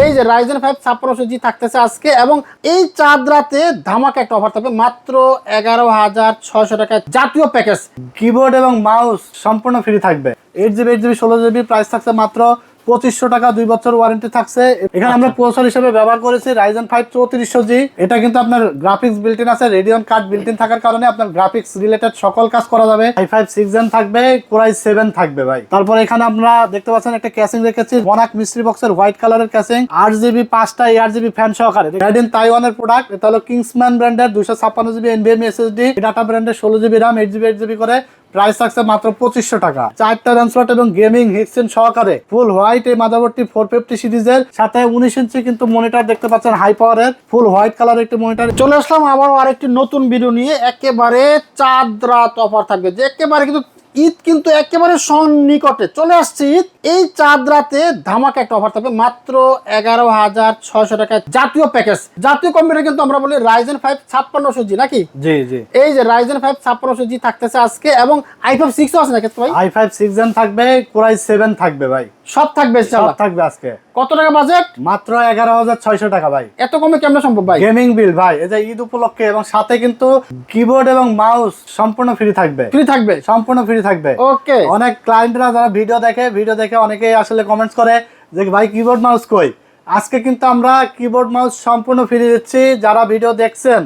এই যে Ryzen five ছাপ্পান্নশো জি থাকতেছে আজকে এবং এই চাঁদ রাতে ধামাকা একটা অফার থাকবে মাত্র এগারো হাজার ছয়শো টাকা জাতীয় প্যাকেজ কিবোর্ড এবং মাউস সম্পূর্ণ ফ্রি থাকবে। এইট জিবি এইট জিবি ষোলো জিবি প্রাইস থাকছে মাত্র পঁচিশশো টাকা দুই বছর ওয়ারেন্টি থাকছে। এখানে আমরা প্রসেসর হিসেবে ব্যবহার করেছি রাইজেন ফাইভ চৌত্রিশশো জি এটা কিন্তু আপনার গ্রাফিক্স বিল্টিন আছে রেডিয়ন কার্ড বিল্টিন থাকার কারণে আপনার গ্রাফিক্স রিলেটেড সকল কাজ করা যাবে। আই ফাইভ সিক্স জেন থাকবে কোরাই সেভেন থাকবে ভাই। তারপর এখানে আমরা দেখতে পাচ্ছেন একটা ক্যাসিং রেখেছি মনাক মিস্ট্রি বক্সের হোয়াইট কালারের ক্যাসিং আট জিবি পাঁচটা এয়ার জিবি ফ্যান সহকারে। মেড ইন তাইওয়ানের প্রোডাক্ট এটা হলো কিংসম্যান ব্র্যান্ডের দুশো ছাপ্পান্ন জিবি এনবিএম এসএসডি ডাটা ব্র্যান্ডের ষোলো GB RAM eight GB eight GB করে। প্রাইস থাকছে মাত্র পঁচিশশো টাকা। চারটা র্যাম এবং গেমিং হিক্সেন সহকারে ফুল হোয়াইট এই মাদারবোর্ডটি ফোর ফিফটি সিরিজের সাথে উনিশ ইঞ্চি কিন্তু মনিটর দেখতে পাচ্ছেন হাই পাওয়ারের ফুল হোয়াইট কালার একটি মনিটর চলে আসলাম আবারও আরেকটি নতুন ভিডিও নিয়ে। একেবারে চাঁদ রাত অফার থাকবে। যে একেবারে কিন্তু ঈদ কিন্তু একেবারে সন্নিকটে। চলে আসছে ঈদ। এই চাঁদ রাতে ধামাকা একটা অফার থাকবে। মাত্র এগারো হাজার ছয়শো টাকা জাতীয় প্যাকেজ জাতীয় কম্পিউটার কিন্তু আমরা বলি রাইজেন ফাইভ ছাপ্পান্ন জি নাকি? জি জি। এই যে রাইজেন ফাইভ ছাপ্পান্ন জি থাকতেছে আজকে এবং আই ফাইভ সিক্সও আছে নাকি ভাই? আই ফাইভ সিক্স থাকবে কোরাই সেভেন থাকবে ভাই। সব থাকবে সব থাকবে আজকে। কত টাকা বাজেট মাত্র এগারো হাজার ছয়শো টাকা ভাই। এত কমে কেমন সম্ভব ভাই? গেমিং বিল ভাই এই যে ঈদ উপলক্ষে এবং সাথে কিন্তু কিবোর্ড এবং মাউস সম্পূর্ণ ফ্রি থাকবে। ফ্রি থাকবে? সম্পূর্ণ ফ্রি থাকবে। ওকে অনেক ক্লায়েন্টরা যারা ভিডিও দেখে ভিডিও দেখে অনেকেই আসলে কমেন্টস করে যে ভাই কিবোর্ড মাউস কই? আজকে কিন্তু আমরা কিবোর্ড মাউস সম্পূর্ণ ফ্রি দিচ্ছি। যারা ভিডিও দেখছেন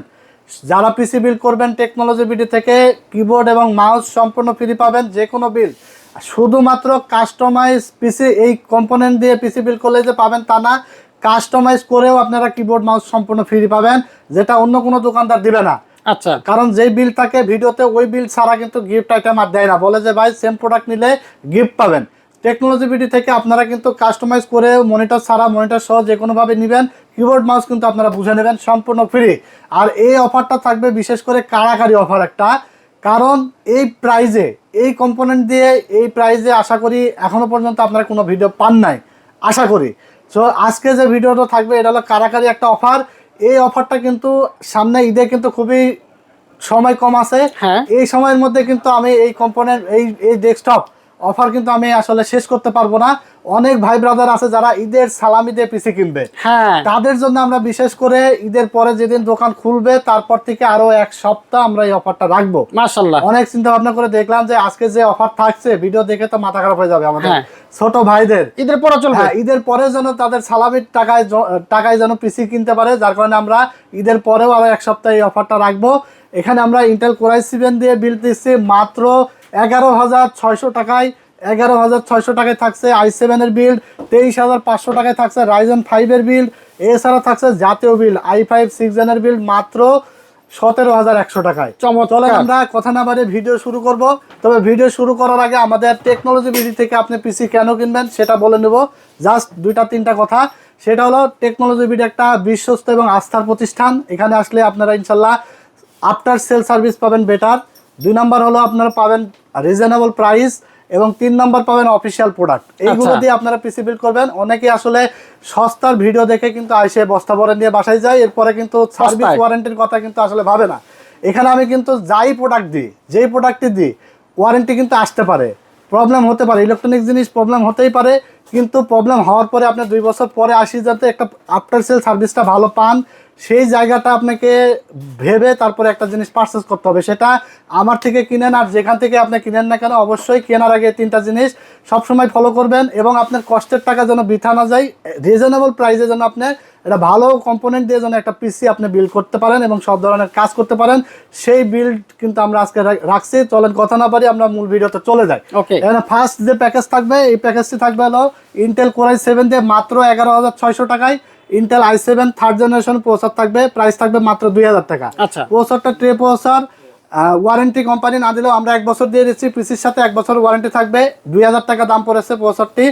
যারা পিসি বিল করবেন টেকনোলজি ভিডিও থেকে কিবোর্ড এবং মাউস সম্পূর্ণ ফ্রি পাবেন যে কোনো বিল শুধুমাত্র কাস্টমাইজ পিসি এই কম্পোনেন্ট দিয়ে পিসি বিল করলে যে পাবেন তা না কাস্টমাইজ করেও আপনারা কিবোর্ড মাউস সম্পূর্ণ ফ্রি পাবেন যেটা অন্য কোনো দোকানদার দিবে না। আচ্ছা। কারণ যেই বিল থাকে ভিডিওতে ওই বিল ছাড়া কিন্তু গিফট আইটেম আর দেয় না। বলে যে ভাই সেম প্রোডাক্ট নিলে গিফট পাবেন। টেকনোলজি বিডি থেকে আপনারা কিন্তু কাস্টমাইজ করে মনিটর ছাড়া মনিটর সহ যে কোনোভাবে নেবেন কিবোর্ড মাউস কিন্তু আপনারা বুঝে নেবেন সম্পূর্ণ ফ্রি আর এই অফারটা থাকবে বিশেষ করে কারাকারি অফার একটা। কারণ এই প্রাইজে এই কম্পোনেন্ট দিয়ে এই প্রাইজে আশা করি এখনও পর্যন্ত আপনারা কোনো ভিডিও পান নাই। আশা করি। সো আজকে যে ভিডিওটা থাকবে এটা হলো কারাকারি একটা অফার এই অফারটা কিন্তু সামনে ঈদে কিন্তু খুবই সময় কম আছে। হ্যাঁ। এই সময়ের মধ্যে কিন্তু আমি এই কম্পোনেন্ট এই এই ডেস্কটপ অফার কিন্তু আমি আসলে শেষ করতে পারব না। অনেক ভাই ব্রাদার আছে যারা ঈদের সালামি দিয়ে পিসি কিনবে। হ্যাঁ। তাদের জন্য আমরা বিশেষ করে ঈদের পরে যেদিন দোকান খুলবে তারপর থেকে আরও এক সপ্তাহ আমরা এই অফারটা রাখব। মাশাল্লাহ অনেক চিন্তা ভাবনা করে দেখলাম যে আজকে যে অফার থাকছে ভিডিও দেখে তো মাথা খারাপ হয়ে যাবে আমাদের হ্যাঁ। ছোট ভাইদের। ঈদের পরে চলবে। হ্যাঁ ঈদের পরে যেন তাদের সালামির টাকায় টাকায় যেন পিসি কিনতে পারে যার কারণে আমরা ঈদের পরেও আরও এক সপ্তাহ এই অফারটা রাখব। এখানে আমরা ইন্টেল কোরাই সেভেন দিয়ে বিল দিচ্ছি মাত্র এগারো হাজার ছয়শো টাকায় এগারো হাজার ছয়শো টাকায় থাকছে আই সেভেনের বিল তেইশ হাজার পাঁচশো টাকায় থাকছে রাইজন ফাইভের বিল এছাড়া থাকছে জাতীয় বিল আই ফাইভ সিক্স জেনের বিল মাত্র সতেরো হাজার একশো টাকায়। চলে আমরা কথা না বাড়িয়ে ভিডিও শুরু করব। তবে ভিডিও শুরু করার আগে আমাদের টেকনোলজি বিডি থেকে আপনি পিসি কেন কিনবেন সেটা বলে নেব। জাস্ট দুইটা তিনটা কথা। সেটা হলো টেকনোলজি বিডি একটা বিশ্বস্ত এবং আস্থার প্রতিষ্ঠান। এখানে আসলে আপনারা ইনশাল্লাহ আফটার সেল সার্ভিস পাবেন বেটার দুই নাম্বার হলো আপনারা পাবেন রিজনেবল প্রাইস এবং তিন নাম্বার পাবেন অফিসিয়াল প্রোডাক্ট এইগুলো আচ্ছা। দিয়ে আপনারা পিসি বিল করবেন। অনেকে আসলে সস্তার ভিডিও দেখে কিন্তু আইসে বস্তা ভরে নিয়ে বাসায় যায় এরপরে কিন্তু সার্ভিস ওয়ারেন্টির কথা কিন্তু আসলে ভাবে না। এখানে আমি কিন্তু যাই প্রোডাক্ট দিই যেই প্রোডাক্টটি দিই ওয়ারেন্টি কিন্তু আসতে পারে। প্রবলেম হতে পারে ইলেকট্রনিক জিনিস প্রবলেম হতেই পারে কিন্তু প্রবলেম হওয়ার পরে আপনি দুই বছর পরে আসি যাতে একটা আফটার সেল সার্ভিসটা ভালো পান সেই জায়গাটা আপনাকে ভেবে তারপরে একটা জিনিস পারচেস করতে হবে। সেটা আমার থেকে কিনেন আর যেখান থেকে আপনি কিনেন না কেন অবশ্যই কেনার আগে তিনটা জিনিস সবসময় ফলো করবেন এবং আপনার কষ্টের টাকা যেন বৃথা না যায় রিজনেবল প্রাইসে যেন আপনি এটা ভালো কম্পোনেন্ট দিয়ে যেন একটা পিসি আপনি বিল্ড করতে পারেন এবং সব ধরনের কাজ করতে পারেন সেই বিল্ড কিন্তু আমরা আজকে রাখছি। চলেন কথা না পারি আমরা মূল ভিডিওতে চলে যাই। Okay. এখানে ফার্স্ট যে প্যাকেজ থাকবে এই প্যাকেজটি থাকবে হলো ইন্টেল কোরাই সেভেন দিয়ে মাত্র এগারো হাজার ছয়শো টাকায় Intel I seven third generation processor থাকবে প্রাইস থাকবে মাত্র দুই হাজার টাকা। আচ্ছা। প্রসেসরটা ট্রে প্রসেসর ওয়ারেন্টি কোম্পানি না দিলেও আমরা এক বছর দিয়ে দিচ্ছি পিসির সাথে এক বছর ওয়ারেন্টি থাকবে দুই হাজার টাকা দাম পড়েছে প্রসেসরটি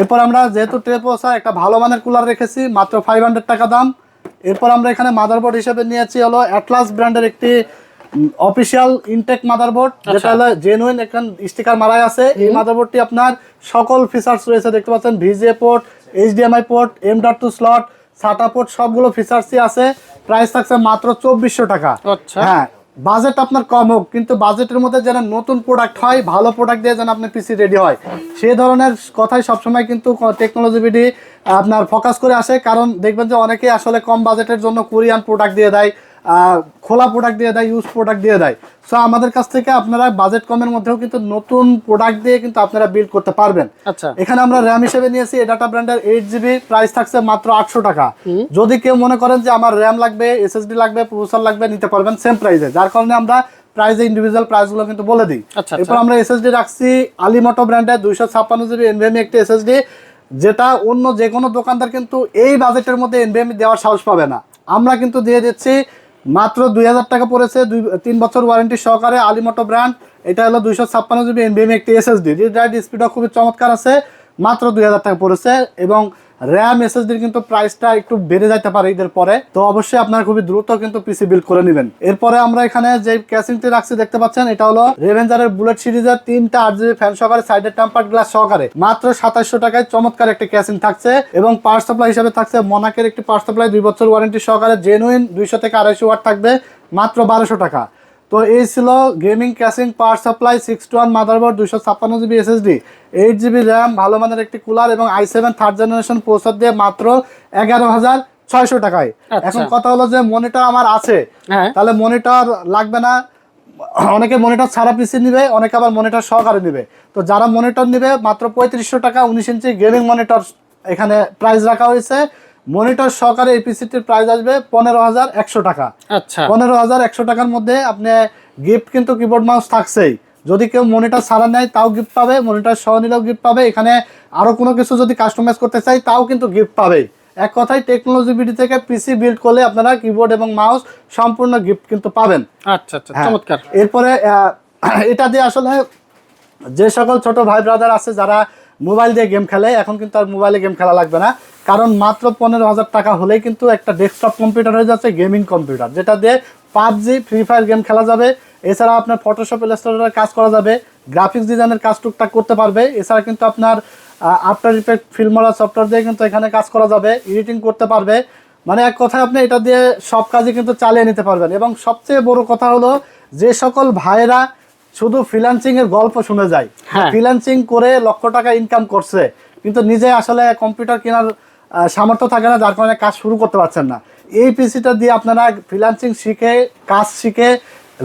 এরপর আমরা যেহেতু ট্রে প্রসার একটা ভালো মানের কুলার রেখেছি মাত্র ফাইভ হান্ড্রেড টাকা দাম। এরপর আমরা এখানে মাদারবোর্ড হিসেবে নিয়েছি হলো অ্যাটলাস ব্র্যান্ডের একটি অফিসিয়াল ইনটেক মাদারবোর্ড যেটা হলো জেনুইন এখান স্টিকার মারাই আছে। এই মাদারবোর্ডটি আপনার সকল ফিচার্স রয়েছে দেখতে পাচ্ছেন VGA port HDMI port M dot two slot SATA port সবগুলো ফিচার্সই আছে। প্রাইস থাকছে মাত্র চব্বিশশো টাকা। আচ্ছা। হ্যাঁ বাজেট আপনার কম হোক কিন্তু বাজেটের মধ্যে যেন নতুন প্রোডাক্ট হয় ভালো প্রোডাক্ট দিয়ে যেন আপনার পিসি রেডি হয় সেই ধরনের কথাই সবসময় কিন্তু টেকনোলজি বিডি আপনার ফোকাস করে আসে। কারণ দেখবেন যে অনেকেই আসলে কম বাজেটের জন্য কোরিয়ান প্রোডাক্ট দিয়ে দেয়। খোলা প্রোডাক্ট দিয়ে দেয় ইউজ প্রোডাক্ট দিয়ে দেয়। সো আমাদের কাছ থেকে আপনারা বাজেট কমের মধ্যেও কিন্তু নতুন প্রোডাক্ট দিয়ে কিন্তু আপনারা বিল্ড করতে পারবেন। আচ্ছা। এখানে আমরা র্যাম হিসেবে নিয়েছি ডাটা ব্র্যান্ডের এইট জিবি প্রাইস থাকছে মাত্র আটশো টাকা। যদি কেউ মনে করেন যে আমার র্যাম লাগবে এসএসডি লাগবে প্রসেসর লাগবে নিতে পারবেন সেম প্রাইসে যার কারণে আমরা প্রাইসে ইন্ডিভিজুয়াল প্রাইসগুলো কিন্তু বলে দিই। আচ্ছা, এরপর আমরা এসএসডি রাখছি আলিমোটো ব্র্যান্ডের দুইশো ছাপ্পান্ন জিবি এনভিএমি একটি এসএসডি যেটা অন্য যে কোনো দোকানদার কিন্তু এই বাজেটের মধ্যে এনভিএমি দেওয়ার সাহস পাবে না। আমরা কিন্তু দিয়ে দিচ্ছি মাত্র দুই হাজার টাকা পড়েছে, দুই, তিন বছর ওয়ারেন্টি সহকারে আলিমোটো ব্র্যান্ড এটা হলো দুইশো ছাপ্পান্ন জিবি এনবিএম একটি এসএসডি রিড স্পিডও খুবই চমৎকার আছে, মাত্র দুই হাজার টাকা পড়েছে এবং র্যাম এসএসডির কিন্তু প্রাইসটা একটু বেড়ে যেতে পারে ঈদের পরে। তো অবশ্যই আপনারা খুবই দ্রুত কিন্তু পিসি বিল্ড করে নেবেন। এরপরে আমরা এখানে যে ক্যাসিংটি রাখছি, দেখতে পাচ্ছেন, এটা হলো রেভেঞ্জারের বুলেট সিরিজের তিনটা আট জিবি ফ্যান সহকারে সাইডের টেম্পার গ্লাস সহকারে। মাত্র সাতাশশো টাকায় চমৎকার একটি ক্যাসিং থাকছে এবং পাওয়ার সাপ্লাই হিসেবে থাকছে মনাকের একটি পাওয়ার সাপ্লাই দুই বছর ওয়ারেন্টি সহকারে জেনুইন দুইশো থেকে আড়াইশো ওয়াট থাকবে, মাত্র বারোশো টাকা। তো এই ছিল gaming casing power supply six two one motherboard দুশো ছাপ্পান্ন GB SSD eight GB RAM ভালো মানের একটি কুলার এবং I seven third generation processor দিয়ে মাত্র এগারো হাজার ছয়শো টাকায়। আচ্ছা। এখন কথা হলো যে মনিটর আমার আছে। হ্যাঁ। তাহলে মনিটর লাগবে না। অনেকে মনিটর ছাড়া পিসি নিবে অনেকে আবার মনিটর সহকারে নিবে। তো যারা মনিটর নিবে মাত্র পঁয়ত্রিশশো টাকা উনিশ ইঞ্চি গেমিং মনিটর এখানে প্রাইস রাখা হয়েছে। মনিটর সহকারে এই পিসিটির প্রাইস আসবে পনেরো হাজার একশো টাকা। আচ্ছা। পনেরো হাজার একশো টাকার মধ্যে আপনি গিফট কিন্তু কিবোর্ড মাউস থাকছেই। যদি কেউ মনিটর ছাড়া নেয় তাও গিফট পাবে। মনিটর সহ নিলেও গিফট পাবে। এখানে আরও কোনো কিছু যদি কাস্টমাইজ করতে চাই তাও কিন্তু গিফট পাবে এক কথায় টেকনোলজি বিডি থেকে পিসি বিল্ড করলে আপনারা কিবোর্ড এবং মাউস সম্পূর্ণ গিফট কিন্তু পাবেন। আচ্ছা আচ্ছা হ্যাঁ। চমৎকার। এরপরে আহ, এটা দিয়ে আসলে যে সকল ছোট ভাই ব্রাদার আছে যারা মোবাইল দিয়ে গেম খেলে, এখন কিন্তু আর মোবাইলে গেম খেলা লাগবে না। কারণ মাত্র পনেরো হাজার টাকা হলেই কিন্তু একটা ডেস্কটপ কম্পিউটার হয়ে যাচ্ছে গেমিং কম্পিউটার যেটা দিয়ে পাবজি ফ্রি ফায়ার গেম খেলা যাবে। এছাড়া আপনার ফটোশপ ইলাস্ট্রেটরের কাজ করা যাবে গ্রাফিক্স ডিজাইনের কাজ টুকটাক করতে পারবে। এছাড়া কিন্তু আপনার আফটার ইফেক্ট ফিল্মরা সফটওয়্যার দিয়ে কিন্তু এখানে কাজ করা যাবে এডিটিং করতে পারবে। মানে এক কথায় আপনি এটা দিয়ে সব কাজই কিন্তু চালিয়ে নিতে পারবেন। এবং সবচেয়ে বড় কথা হলো, যে সকল ভাইয়েরা শুধু ফ্রিল্যান্সিং এর গল্প শুনে যায়। ফ্রিল্যান্সিং করে লক্ষ টাকা ইনকাম করছে কিন্তু নিজে আসলে কম্পিউটার কেনার সামর্থ্য থাকে না যার কারণে কাজ শুরু করতে পারছেন না। এই পিসিটা দিয়ে আপনারা ফ্রিল্যান্সিং শিখে কাজ শিখে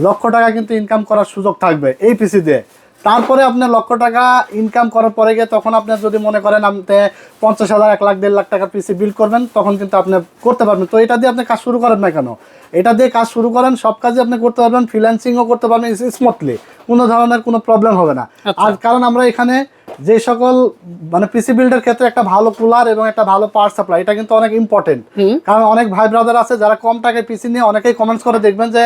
লক্ষ টাকা কিন্তু ইনকাম করার সুযোগ থাকবে এই পিসি দিয়ে। তারপরে আপনার লক্ষ টাকা ইনকাম করার পরে গিয়ে তখন আপনার যদি মনে করেন আপনি পঞ্চাশ হাজার এক লাখ দেড় লাখ টাকার পিসি বিল করবেন তখন কিন্তু আপনি করতে পারবেন। তো এটা দিয়ে আপনি কাজ শুরু করেন না কেন? এটা দিয়ে কাজ শুরু করেন সব কাজই আপনি করতে পারবেন ফ্রিল্যান্সিংও করতে পারবেন স্মুথলি কোনো ধরনের কোনো প্রবলেম হবে না। আর কারণ আমরা এখানে যে সকল মানে পিসি বিল্ডের ক্ষেত্রে একটা ভালো কুলার এবং একটা ভালো পাওয়ার সাপ্লাই এটা কিন্তু অনেক ইম্পর্টেন্ট কারণ অনেক ভাই ব্রাদার আছে যারা কম টাকায় পিসি নিয়ে অনেকেই কমেন্টস করে দেখবেন যে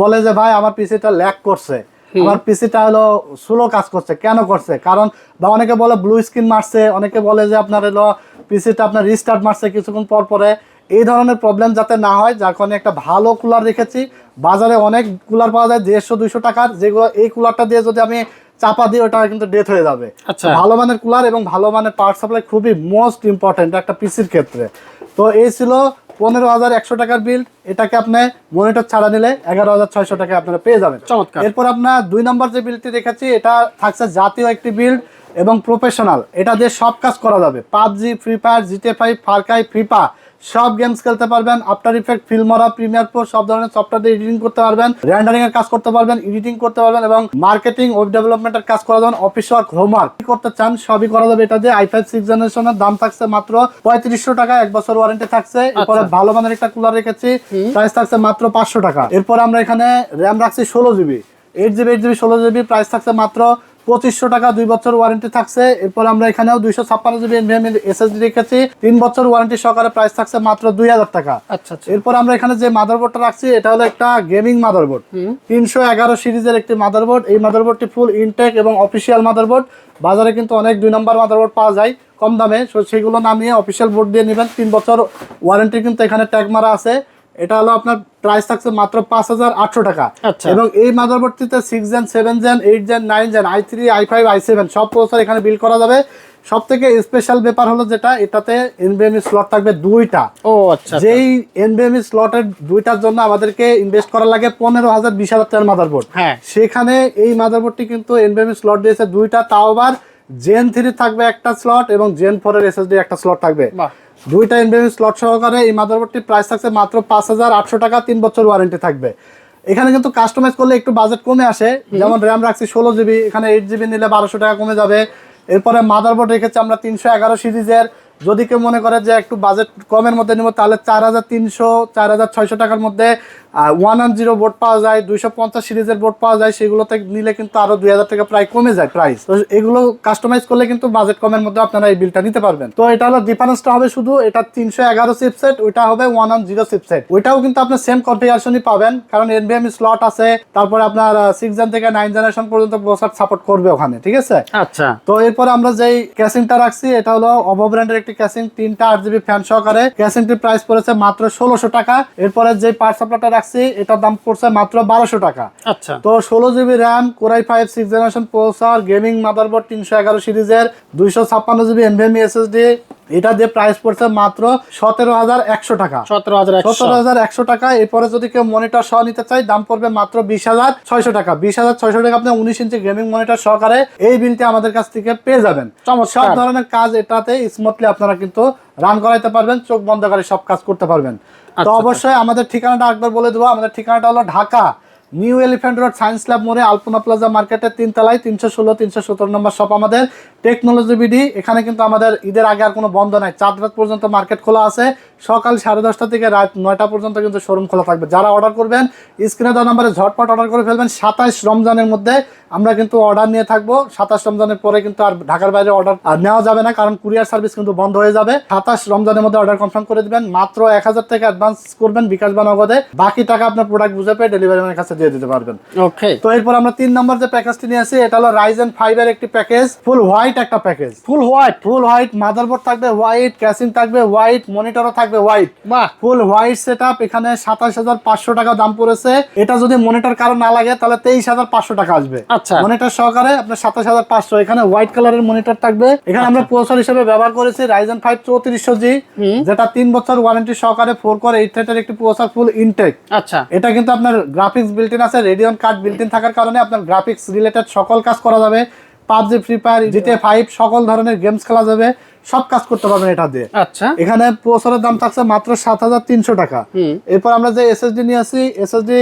বলে যে ভাই আমার পিসিটা ল্যাক করছে। আমার পিসিটা হলো স্লো কাজ করছে। কেন করছে? কারণ বা অনেকে বলে ব্লু স্ক্রিন মারছে অনেকে বলে যে আপনার হলো পিসিটা আপনার রিস্টার্ট মারছে কিছুক্ষণ পর পরে। এই ধরনের প্রবলেম যাতে না হয় যার কারণে একটা ভালো কুলার রেখেছি। বাজারে অনেক কুলার পাওয়া যায় দেড়শো দুইশো টাকার। যেগুলো এই কুলারটা দিয়ে যদি আমি চাপা দিই ওটা কিন্তু ডেথ হয়ে যাবে। আচ্ছা। ভালো মানের কুলার এবং ভালো মানের পাওয়ার সাপ্লাই খুবই মোস্ট ইম্পর্টেন্ট একটা পিসির ক্ষেত্রে। তো এই ছিল পনেরো হাজার একশো টাকার বিল এটাকে আপনি মনিটর ছাড়া নিলে এগারো হাজার ছয়শো টাকা আপনারা পেয়ে যাবেন। চমৎকার। এরপর আপনার দুই নম্বর যে বিলটি দেখেছি এটা থাকছে জাতীয় একটি বিল এবং প্রফেশনাল এটা দিয়ে সব কাজ করা যাবে। PUBG Free Fire GTA five Far Cry ফ্রিপা সব গেমস খেলতে পারবেন। After Effect Filmora Premiere Pro সব ধরনের সফটওয়্যার দিয়ে এডিটিং করতে পারবেন। র্যান্ডারিং এর কাজ করতে পারবেন এডিটিং করতে পারবেন এবং মার্কেটিং ওয়েব ডেভেলপমেন্টের কাজ করা যাবেন অফিস ওয়ার্ক হোমওয়ার্ক কি করতে চান সবই করা যাবে এটা দিয়ে আই ফাইভ সিক্স জেনারেশনের দাম থাকছে মাত্র পঁয়ত্রিশশো টাকা। এক বছর ওয়ারেন্টি থাকছে। এরপরে ভালো মানের একটা কুলার রেখেছি। প্রাইস থাকছে মাত্র পাঁচশো টাকা। এরপর আমরা এখানে র্যাম রাখছি ষোলো GB eight GB eight GB ষোলো জিবি প্রাইস থাকছে মাত্র পঁচিশশো টাকা দুই বছর ওয়ারেন্টি থাকছে। এরপর আমরা এখানেও দুইশো ছাপ্পান্ন জিবি এনভিএম এসএসডি রেখেছি। তিন বছর ওয়ারেন্টি সহকারে প্রাইস থাকছে মাত্র দুই হাজার টাকা। আচ্ছা আচ্ছা। এরপর আমরা এখানে যে মাদারবোর্ডটা রাখছি এটা হলো একটা গেমিং মাদারবোর্ড তিনশো এগারো সিরিজের একটি মাদারবোর্ড এই মাদারবোর্ডটি ফুল ইনটেক এবং অফিসিয়াল মাদারবোর্ড বাজারে কিন্তু অনেক দুই নম্বর মাদারবোর্ড পাওয়া যায় কম দামে। সেগুলো নামিয়ে অফিসিয়াল বোর্ড দিয়ে নেবেন। তিন বছর ওয়ারেন্টি কিন্তু এখানে ট্যাগ মারা আছে। এটা হলো আপনার প্রাইস থাকছে মাত্র পাঁচ হাজার আটশো টাকা। আচ্ছা। এবং এই মাদারবোর্ডটিতে six gen seven gen eight gen nine gen I three I five I seven সব প্রসেসর এখানে বিল করা যাবে। সব থেকে স্পেশাল ব্যাপার হলো যেটা এটাতে এনবিএমই স্লট থাকবে দুইটা। ও আচ্ছা যেই এনবিএমই স্লটের দুইটার জন্য আমাদেরকে ইনভেস্ট করা লাগে পনেরো হাজার বিশ হাজার টাকার মাদারবোর্ড। হ্যাঁ। সেখানে এই মাদারবোর্ডটি কিন্তু এনবিএমই স্লট দিয়েছে দুইটা তাও আবার জেন থ্রি থাকবে একটা স্লট এবং জেন ফোর এর এসএসডি একটা স্লট থাকবে। দুইটা এনবিএম স্লট সহকারে এই মাদারবোর্ডটির প্রাইস থাকছে মাত্র পাঁচ হাজার আটশো টাকা তিন বছর ওয়ারেন্টি থাকবে। এখানে কিন্তু কাস্টমাইজ করলে একটু বাজেট কমে আসে। যেমন র্যাম রাখছি ষোলো জিবি এখানে এইট জিবি নিলে বারোশো টাকা কমে যাবে। এরপরে মাদারবোর্ড রেখেছি আমরা তিনশো এগারো সিরিজের যদি কেউ মনে করে যে একটু বাজেট কমের মধ্যে নেব তাহলে চার হাজার তিনশো চার হাজার ছয়শো টাকার মধ্যে ওয়ান ওয়ান জিরো বোর্ড পাওয়া যায় দুইশো পঞ্চাশ সিরিজের বোর্ড পাওয়া যায় সেগুলোতে নিলে কিন্তু আরও দুই হাজার টাকা প্রায় কমে যায় প্রাইস তো এগুলো কাস্টমাইজ করলে কিন্তু বাজেট কমের মধ্যে আপনারা এই বিলটা নিতে পারবেন। তো এটা হলো ডিফারেন্সটা হবে শুধু এটা তিনশো এগারো চিপসেট ওইটা হবে ওয়ান ওয়ান জিরো চিপসেট ওইটাও কিন্তু আপনার সেম কনফিগারেশনই পাবেন কারণ এনবিএম স্লট আছে তারপরে আপনার সিক্স জেন থেকে নাইন জেনারেশন পর্যন্ত প্রসার সাপোর্ট করবে ওখানে ঠিক আছে? আচ্ছা। তো এরপরে আমরা যেই ক্যাসিংটা রাখছি এটা হলো অভো ব্র্যান্ডের একটি ক্যাসিং তিনটা আট জিবি ফ্যান সহকারে ক্যাসিংটির প্রাইস পড়েছে মাত্র ষোলোশো টাকা। এরপরে যে পার্ট সাপ্লাইটা রাখছি এটার দাম পড়ছে মাত্র বারোশো টাকা। আচ্ছা। তো ষোলো GB RAM core i five six generation processor gaming motherboard তিনশো এগারো সিরিজের দুইশো ছাপ্পান্ন জিবি এনভিএমই এসএসডি এটা দিয়ে প্রাইস পড়ছে মাত্র সতেরো হাজার একশো টাকা। সতেরো হাজার সতেরো হাজার একশো টাকা। এরপরে যদি কেউ মনিটর সহ নিতে চাই দাম পড়বে মাত্র বিশ হাজার ছয়শো টাকা। বিশ হাজার ছয়শো টাকা আপনি উনিশ ইঞ্চি গেমিং মনিটর সহকারে এই বিলটি আমাদের কাছ থেকে পেয়ে যাবেন। সব ধরনের কাজ এটাতে স্মুথলি আপনারা কিন্তু রান করাইতে পারবেন চোখ বন্ধ করে সব কাজ করতে পারবেন। তো আচ্ছা। অবশ্যই আমাদের ঠিকানাটা একবার বলে দেবো। আমাদের ঠিকানাটা হলো Dhaka new elephant road science lab মোড়ে আলপনা প্লাজা মার্কেটের তিন তলায় তিনশো ষোলো তিনশো সতেরো নম্বর শপ আমাদের। টেকনোলজি বিডি এখানে কিন্তু আমাদের ঈদের আগে আর কোনো বন্ধ নাই। চার রাত পর্যন্ত মার্কেট খোলা আছে। সকাল সাড়ে দশটা থেকে রাত নয়টা পর্যন্ত কিন্তু শোরুম খোলা থাকবে। যারা অর্ডার করবেন স্ক্রিনে দেওয়া নাম্বারে ঝটপট অর্ডার করে ফেলবেন। সাতাশ রমজানের মধ্যে আমরা কিন্তু অর্ডার নিয়ে থাকব। সাতাশ রমজানের পরে কিন্তু আর ঢাকার বাইরে অর্ডার নেওয়া যাবে না কারণ কুরিয়ার সার্ভিস কিন্তু বন্ধ হয়ে যাবে। সাতাশ রমজানের মধ্যে অর্ডার কনফার্ম করে দিবেন। মাত্র এক হাজার টাকা অ্যাডভান্স করবেন বিকাশ বা নগদে। বাকি টাকা আপনার প্রোডাক্ট বুঝে পেয়ে ডেলিভারি ম্যানের কাছে দিয়ে দিতে পারবেন। ওকে তো এরপর আমরা তিন নম্বর যে প্যাকেজটি নিয়ে আসি এটা হলো রাইজেন ফাইভের একটি প্যাকেজ ফুল হোয়াইট একটা package full white full white motherboard থাকবে হোয়াইট ক্যাসিং থাকবে হোয়াইট মনিটরও থাকবে হোয়াইট বাহ। ফুল হোয়াইট সেট এখানে সাতাশ হাজার পাঁচশো টাকা দাম পড়েছে। এটা যদি মনিটর কারও না লাগে তাহলে তেইশ হাজার পাঁচশো টাকা আসবে। আচ্ছা। মনিটর সহকারে আপনার সাতাশ হাজার পাঁচশো এখানে হোয়াইট কালারের মনিটর থাকবে। এখানে আমরা প্রসেসর হিসেবে ব্যবহার করেছি রাইজেন ফাইভ চৌত্রিশশো জি যেটা তিন বছর ওয়ারেন্টি সহকারে ফোর কোর এইট থার্টের একটি প্রসেসর ফুল ইনটেক আচ্ছা। এটা কিন্তু আপনার গ্রাফিক্স বিল্ট আছে রেডিয়ন কার্ড বিল্ট থাকার কারণে আপনার গ্রাফিক্স রিলেটেড সকল কাজ করা যাবে। পাবজি ফ্রি ফায়ার জিতে ফাইভ সকল ধরনের গেমস খেলা যাবে। সব কাজ করতে পারবেন এটা দিয়ে। আচ্ছা। এখানে প্রসেসরের দাম থাকছে মাত্র সাত হাজার তিনশো টাকা। এরপর আমরা যে এসএসডি নিয়ে আসি এসএসডি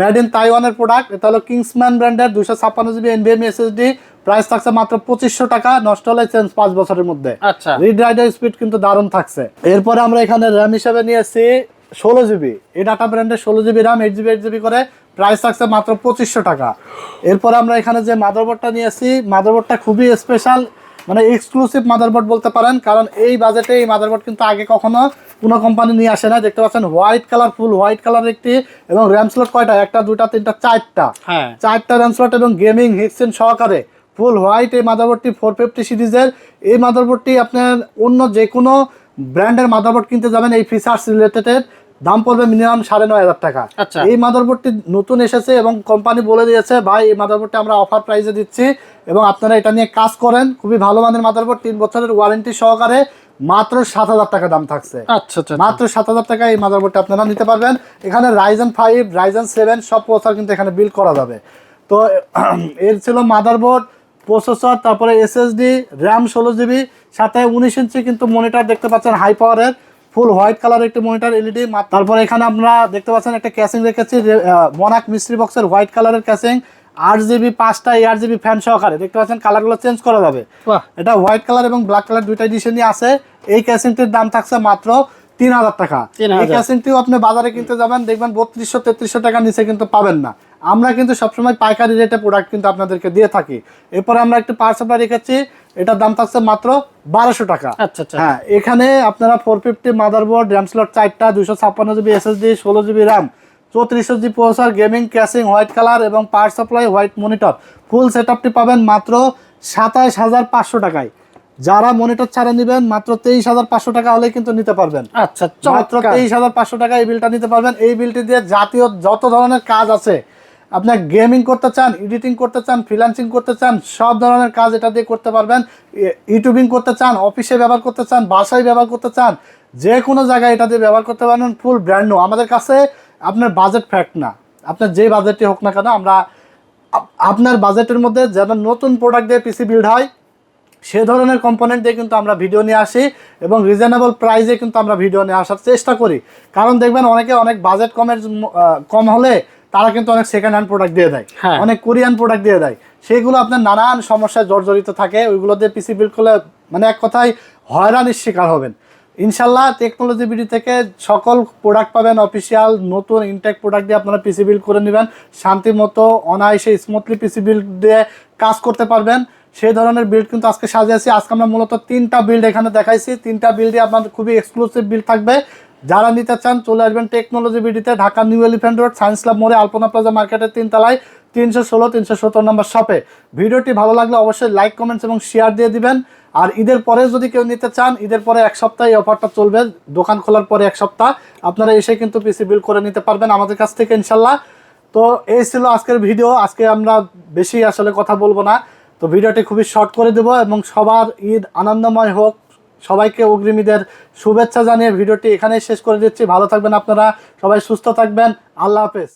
মেড ইন তাইওয়ানের প্রোডাক্ট এটা হলো কিংসম্যান ব্র্যান্ডের দুইশো ছাপ্পান্ন জিবি এনবিএম এসএসডি প্রাইস থাকছে মাত্র পঁচিশশো টাকা নষ্ট হলে চেঞ্জ পাঁচ বছরের মধ্যে। আচ্ছা। রিড রাইডার স্পিড কিন্তু দারুণ থাকছে। এরপরে আমরা এখানে র্যাম হিসেবে নিয়েছি ষোলো জিবি এই ডাটা ব্র্যান্ডের ষোলো GB RAM eight GB eight GB করে প্রাইস থাকছে মাত্র পঁচিশশো টাকা। এরপর আমরা এখানে যে মাদারবোর্ডটা নিয়েছি মাদারবোর্ডটা খুবই স্পেশাল মানে এক্সক্লুসিভ মাদারবোর্ড বলতে পারেন কারণ এই বাজেটে এই মাদারবোর্ড কিন্তু আগে কখনো কোনো কোম্পানি নিয়ে আসে না দেখতে পাচ্ছেন white colour full white colour একটি এবং র্যাম স্লট কয়টা? একটা দুটা তিনটা চারটা। হ্যাঁ। চারটা র্যাম স্লট এবং গেমিং হিক্সেন সহকারে ফুল হোয়াইট এই মাদারবোর্ডটি ফোর ফিফটি সিরিজের এই মাদারবোর্ডটি আপনার অন্য যে কোনো ব্র্যান্ডের মাদারবোর্ড কিনতে যাবেন এই ফিচার্স রিলেটেড দাম পড়বে মিনিমাম সাড়ে নয় হাজার টাকা। আচ্ছা। এই মাদারবোর্ডটি নতুন এসেছে এবং কোম্পানি বলে দিয়েছে ভাই এই মাদারবোর্ডটি আমরা অফার প্রাইসে দিচ্ছি এবং আপনারা এটা নিয়ে কাজ করেন। খুবই ভালো মানের মাদারবোর্ড তিন বছরের ওয়ারেন্টি সহকারে মাত্র সাত হাজার টাকা দাম থাকছে। আচ্ছা আচ্ছা মাত্র সাত হাজার টাকা এই মাদারবোর্ডটা আপনারা নিতে পারবেন। এখানে রাইজেন ফাইভ রাইজেন সেভেন সব প্রসেসর কিন্তু এখানে বিল করা যাবে। তো এর ছিল মাদারবোর্ড প্রসেসর তারপরে এসএসডি র্যাম ষোলো জিবি সাথে উনিশ ইঞ্চি কিন্তু মনিটর দেখতে পাচ্ছেন হাই পাওয়ারের ফুল হোয়াইট কালার একটি মনিটর এলইডি তারপরে এখানে আমরা দেখতে পাচ্ছেন একটা ক্যাসিং রেখেছি মনাক মিস্ট্রি বক্সের হোয়াইট কালারের ক্যাসিং আট জিবি পাঁচটা এয়ার জিবি ফ্যান সহকারে দেখতে পাচ্ছেন কালারগুলো চেঞ্জ করা যাবে। এটা হোয়াইট কালার এবং ব্ল্যাক কালার দুইটা এডিশনই আছে এই ক্যাসিংটির দাম থাকছে মাত্র তিন হাজার টাকা। এই ক্যাসিংটিও আপনি বাজারে কিনতে যাবেন দেখবেন বত্রিশশো তেত্রিশশো টাকার নিচে কিন্তু পাবেন না। আমরা কিন্তু সবসময় পাইকারি রেটে প্রোডাক্ট কিন্তু আপনাদেরকে দিয়ে থাকি। এরপরে আমরা একটু পাওয়ার সাপ্লাই রেখেছি এটার দাম থাকছে মাত্র বারোশো টাকা। আচ্ছা আচ্ছা। হ্যাঁ এখানে আপনারা four fifty motherboard RAM slot চারটা দুশো ছাপ্পান্ন জিবি এসএসডি ষোলো জিবি র্যাম চৌত্রিশশো G processor gaming casing white colour এবং power supply white monitor full set আপটি পাবেন মাত্র সাতাইশ হাজার পাঁচশো টাকায়। যারা মনিটর ছাড়া নেবেন মাত্র তেইশ হাজার পাঁচশো টাকা হলেই কিন্তু নিতে পারবেন। আচ্ছা মাত্র তেইশ হাজার পাঁচশো টাকা এই বিলটা নিতে পারবেন। এই বিলটি দিয়ে জাতীয় যত ধরনের কাজ আছে আপনার গেমিং করতে চান, এডিটিং করতে চান ফ্রিল্যান্সিং করতে চান, সব ধরনের কাজ এটা দিয়ে করতে পারবেন। ইউটিউবিং করতে চান, অফিসে ব্যবহার করতে চান, বাসায় ব্যবহার করতে চান, যে কোনো জায়গায় এটা দিয়ে ব্যবহার করতে পারবেন ফুল ব্র্যান্ড নিউ আমাদের কাছে আপনার বাজেট ফ্যাক্ট না। আপনার যে বাজেটটি হোক না কেন, আমরা আপনার বাজেটের মধ্যে যেন নতুন প্রোডাক্ট দিয়ে পিসি বিল্ড হয়, সে ধরনের কম্পোনেন্ট দিয়ে কিন্তু আমরা ভিডিও নিয়ে আসি এবং রিজনেবল প্রাইসে কিন্তু আমরা ভিডিও নিয়ে আসার চেষ্টা করি। কারণ দেখবেন অনেকে অনেক বাজেট কমের কম হলে তারা কিন্তু অনেক সেকেন্ড হ্যান্ড প্রোডাক্ট দিয়ে দেয়। হ্যাঁ। অনেক কোরিয়ান প্রোডাক্ট দিয়ে দেয়। সেগুলো আপনার নানান সমস্যায় জর্জরিত থাকে ওইগুলো দিয়ে পিসি বিল করলে মানে এক কথায় হয়রানির শিকার হবেন। ইনশাল্লাহ টেকনোলজি বিডি থেকে সকল প্রোডাক্ট পাবেন অফিসিয়াল নতুন ইনটেক প্রোডাক্ট দিয়ে আপনারা পিসি বিল করে নেবেন। শান্তি মতো অনায়াসে স্মুথলি পিসি বিল্ড দিয়ে কাজ করতে পারবেন। সেই ধরনের বিল্ড কিন্তু আজকে সাজিয়েছি। আজকে আমরা মূলত তিনটা বিল্ড এখানে দেখাইছি। তিনটা বিল্ডে আপনার খুবই এক্সক্লুসিভ বিল্ড থাকবে। যারা নিতে চান চলে আসবেন technology বিডিতে Dhaka new elephant road science club মোড়ে আলপনা প্লাজা মার্কেটের তিনতলায়, তিনশো ষোলো, তিনশো সত্তর নম্বর শপে ভিডিওটি ভালো লাগলে অবশ্যই লাইক কমেন্টস এবং শেয়ার দিয়ে দিবেন। আর ঈদের পরে যদি কেউ নিতে চান, ঈদের পরে এক সপ্তাহ এই অফারটা চলবে। দোকান খোলার পরে এক সপ্তাহ। আপনারা এসে কিন্তু পিসি বিল করে নিতে পারবেন আমাদের কাছ থেকে ইনশাল্লাহ। তো এই ছিল আজকের ভিডিও। আজকে আমরা বেশি আসলে কথা বলব না। তো ভিডিওটি খুবই শর্ট করে দেবো এবং সবার ঈদ আনন্দময় হোক। সবাইকে অগ্রিমীদের শুভেচ্ছা জানিয়ে ভিডিওটি এখানেই শেষ করে দিচ্ছি। ভালো থাকবেন আপনারা, সবাই সুস্থ থাকবেন। আল্লাহ হাফেজ।